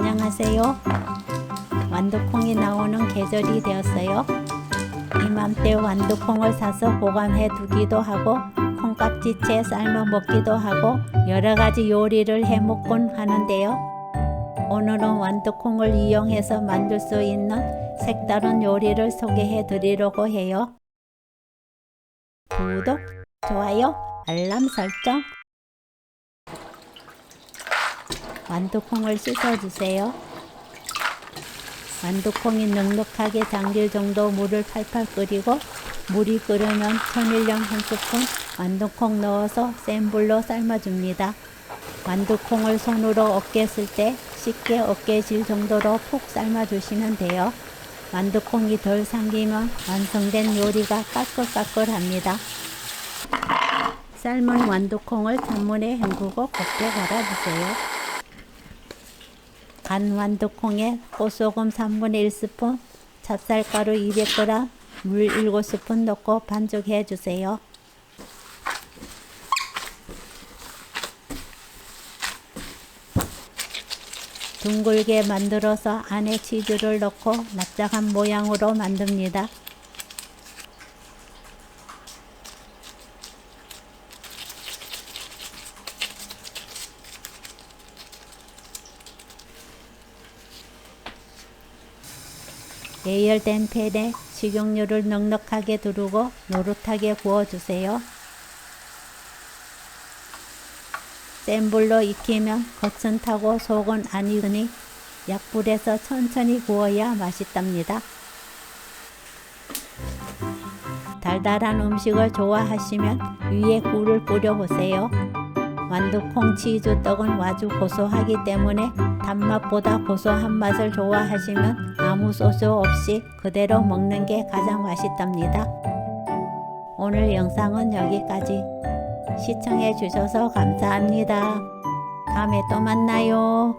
안녕하세요. 완두콩이 나오는 계절이 되었어요. 이맘때 완두콩을 사서 보관해 두기도 하고 콩깍지채 삶아 먹기도 하고 여러 가지 요리를 해 먹곤 하는데요. 오늘은 완두콩을 이용해서 만들 수 있는 색다른 요리를 소개해 드리려고 해요. 구독, 좋아요, 알람 설정. 완두콩을 씻어주세요. 완두콩이 넉넉하게 잠길 정도 물을 팔팔 끓이고 물이 끓으면 천일염 한 스푼 완두콩 넣어서 센 불로 삶아줍니다. 완두콩을 손으로 어깨 쓸 때 쉽게 어깨 질 정도로 푹 삶아주시면 돼요. 완두콩이 덜 삼기면 완성된 요리가 까끌까끌합니다. 삶은 완두콩을 찬물에 헹구고 곱게 갈아주세요. 간 완두콩에 꽃소금 3분의 1스푼, 찹쌀가루 200g, 물 7스푼 넣고 반죽해 주세요. 둥글게 만들어서 안에 치즈를 넣고 납작한 모양으로 만듭니다. 예열된 팬에 식용유를 넉넉하게 두르고 노릇하게 구워주세요. 센 불로 익히면 겉은 타고 속은 안 익으니 약불에서 천천히 구워야 맛있답니다. 달달한 음식을 좋아하시면 위에 꿀을 뿌려보세요. 완두콩 치즈 떡은 아주 고소하기 때문에 단맛보다 고소한 맛을 좋아하시면 아무 소스 없이 그대로 먹는 게 가장 맛있답니다. 오늘 영상은 여기까지. 시청해 주셔서 감사합니다. 다음에 또 만나요.